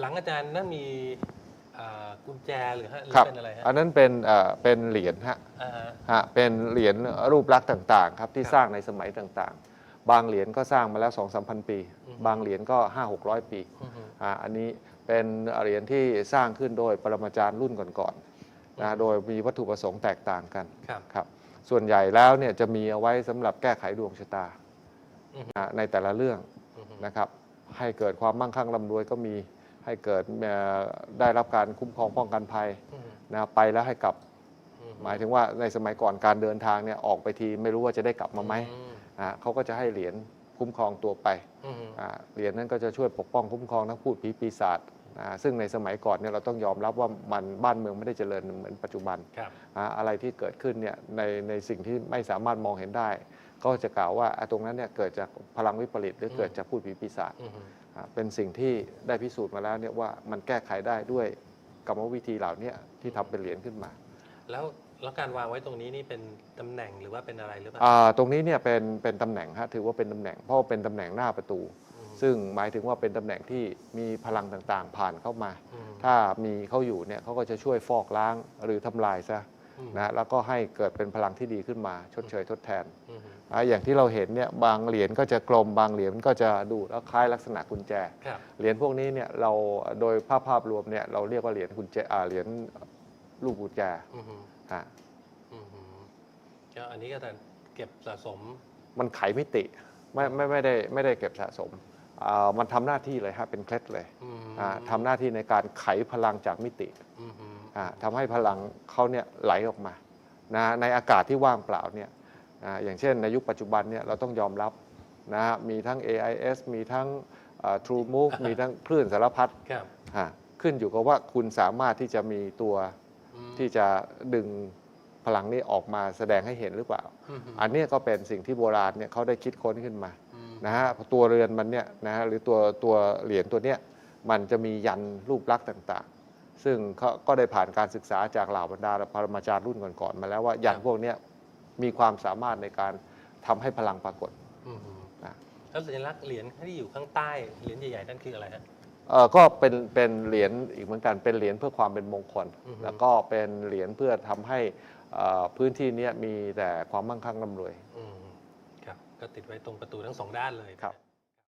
หลังอาจารย์นั่นมีอ่ากุญแจหรือฮะหรือครับเป็นอะไรฮะอันนั้นเป็นเอ่อเป็นเหรียญฮะอ่าฮะฮะเป็นเหรียญรูปลักษณ์ต่างๆครับที่ครับสร้างในสมัยต่างๆ บางเหรียญก็สร้างมาแล้ว2 3 0 0 0 ปีอืมบางเหรียญก็ 5 6 0 0 ปีอือฮึอ่าอันนี้เป็นเหรียญที่สร้างขึ้นโดยปรมาจารย์รุ่นก่อนๆนะโดยมีวัตถุประสงค์แตกต่างกันครับครับส่วนใหญ่แล้วเนี่ยจะมีเอาไว้สำหรับแก้ไขดวงชะตาอือฮึอ่าในแต่ละเรื่องอือฮึนะครับให้เกิดความมั่งคั่งร่ำรวยก็มี ให้เกิดเอ่อได้รับการคุ้มครองป้องกันภัยอือฮึนะไปแล้วให้กลับอือฮึหมายถึงว่าในสมัยก่อนการเดินทางเนี่ยออกไปทีไม่รู้ว่าจะได้กลับมาไหมอือ่าเขาก็จะให้เหรียญคุ้มครองตัวไปอือฮึอ่าเหรียญนั้นก็จะช่วยปกป้องคุ้มครองทั้งพูดผีปีศาจอ่า ซึ่งในสมัยก่อนเนี่ยเราต้องยอมรับว่ามันบ้านเมืองไม่ได้เจริญเหมือนปัจจุบันครับอ่าอะไรที่เกิดขึ้นเนี่ยในในสิ่งที่ไม่สามารถมองเห็นได้ ก็จะกล่าวว่าอ่าตรงนั้นเนี่ยเกิดจากพลังวิปริตหรือเกิดจากพูดผีปีศาจอือฮึอ่าเป็นสิ่งที่ได้พิสูจน์มาแล้วเนี่ยว่ามันแก้ไขได้ด้วยกรรมวิธีเหล่านี้ที่ทำเป็นเหรียญขึ้นมา แล้วแล้วการวางไว้ตรงนี้นี่เป็นตำแหน่งหรือว่าเป็นอะไรหรือเปล่าอ่าตรงนี้เนี่ยเป็นเป็นตำแหน่งฮะถือว่าเป็นตำแหน่งเพราะว่าเป็นตำแหน่งหน้าประตูอืม ซึ่งหมายถึงว่าเป็นตำแหน่งที่มีพลังต่างๆ ผ่านเข้ามาอืมถ้ามีเขาอยู่เนี่ยเขาก็จะช่วยฟอกล้างหรือทำลายซะอืมนะแล้วก็ให้เกิดเป็นพลังที่ดีขึ้นมาชดเชยทดแทนอือฮึอ่าอย่างที่เราเห็นเนี่ยบางเหรียญก็จะกลมบางเหรียญก็จะดูแล้วคล้ายลักษณะกุญแจครับเหรียญพวกนี้เนี่ยเราโดยภาพภาพรวมเนี่ยเราเรียกว่าเหรียญกุญแจอ่าเหรียญลูกกุญแจอือฮึฮะอือฮึก็อันนี้ก็จะเก็บสะสม มันไขมิติไม่ไม่ไม่ได้ไม่ได้เก็บสะสมอ่า มันทำหน้าที่เลยฮะเป็นเคล็ดเลยอืมอ่าทำหน้าที่ในการไขพลังจากมิติอือฮึอ่าทำให้พลังเขาเนี่ยไหลออกมานะในอากาศที่ว่างเปล่าเนี่ยอ่าอย่างเช่นในยุคปัจจุบันเนี่ยเราต้องยอมรับนะฮะมีทั้ง AIS มีทั้งอ่า True Move มีทั้งคลื่นสารพัดครับอ่าขึ้นอยู่กับว่าคุณสามารถที่จะมีตัวอืมที่จะดึงพลังนี้ออกมาแสดงให้เห็นหรือเปล่าอือฮึอันเนี้ยก็เป็นสิ่งที่โบราณเนี่ยเขาได้คิดค้นขึ้นมาอืม นะฮะตัวเรือนมันเนี่ยนะฮะหรือตัวตัวเหรียญตัวเนี้ยมันจะมียันรูปลักษณ์ต่างๆ ซึ่งเขาก็ได้ผ่านการศึกษาจากเหล่าบรรดาปรมาจารย์รุ่นก่อนๆมาแล้วว่ายันพวกเนี้ยมีความสามารถในการทำให้พลังปรากฏอือฮึนะแล้วสัญลักษณ์เหรียญที่อยู่ข้างใต้เหรียญใหญ่ๆนั่นคืออะไรฮะเอ่อก็เป็นเป็นเหรียญอีกเหมือนกันเป็นเหรียญเพื่อความเป็นมงคลอือฮึแล้วก็เป็นเหรียญเพื่อทำให้เอ่อพื้นที่เนี้ยมีแต่ความมั่งคั่งร่ำรวยอืม ครับก็ติดไว้ตรงประตูทั้งสองด้านเลยครับ